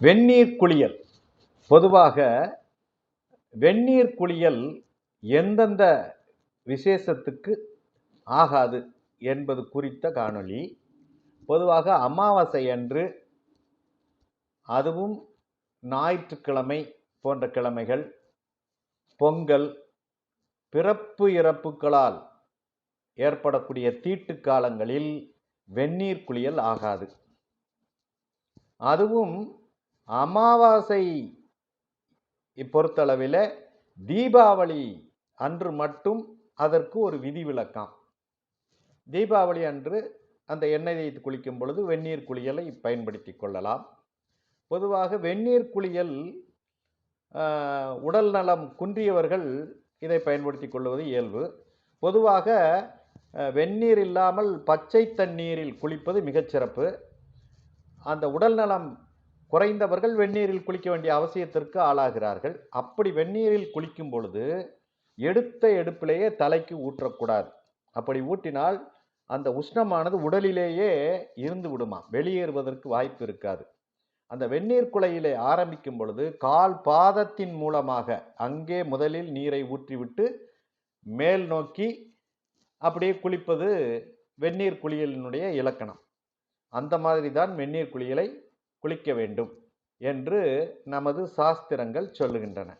வெந்நீர் குளியல். பொதுவாக வெந்நீர் குளியல் எந்தெந்த விசேஷத்துக்கு ஆகாது என்பது குறித்த காணொளி. பொதுவாக அமாவாசை அன்று அதுவும் ஞாயிற்றுக்கிழமை போன்ற கிழமைகள். பொங்கல் பிறப்பு இறப்புகளால் ஏற்படக்கூடிய தீட்டு காலங்களில் வெந்நீர் குளியல் ஆகாது. அதுவும் அமாவாசை. பொறுத்தளவில் தீபாவளி அன்று மட்டும் அதற்கு ஒரு விதிவிலக்கம். தீபாவளி அன்று அந்த எண்ணெய் தேய்த்து குளிக்கும் பொழுது வெந்நீர் குளியலை பயன்படுத்தி கொள்ளலாம். பொதுவாக வெந்நீர் குளியல் உடல் நலம் குன்றியவர்கள் இதை பயன்படுத்தி கொள்வது இயல்பு. பொதுவாக வெந்நீர் இல்லாமல் பச்சை தண்ணீரில் குளிப்பது மிகச்சிறப்பு அந்த உடல் நலம் குறைந்தவர்கள் வெந்நீரில் குளிக்க வேண்டிய அவசியத்திற்கு ஆளாகிறார்கள். அப்படி வெந்நீரில் குளிக்கும் பொழுது எடுத்த எடுப்பிலேயே தலைக்கு ஊற்றக்கூடாது. அப்படி ஊட்டினால் அந்த உஷ்ணமானது உடலிலேயே இருந்து விடுமா? வெளியேறுவதற்கு வாய்ப்பு இருக்காது. அந்த வெந்நீர் குலையிலே ஆரம்பிக்கும் பொழுது கால் பாதத்தின் மூலமாக அங்கே முதலில் நீரை ஊற்றிவிட்டு மேல் நோக்கி அப்படியே குளிப்பது வெந்நீர் குளியலினுடைய இலக்கணம். அந்த மாதிரி தான் வெந்நீர் குளியலை குளிக்க வேண்டும் என்று நமது சாஸ்திரங்கள் சொல்லுகின்றன.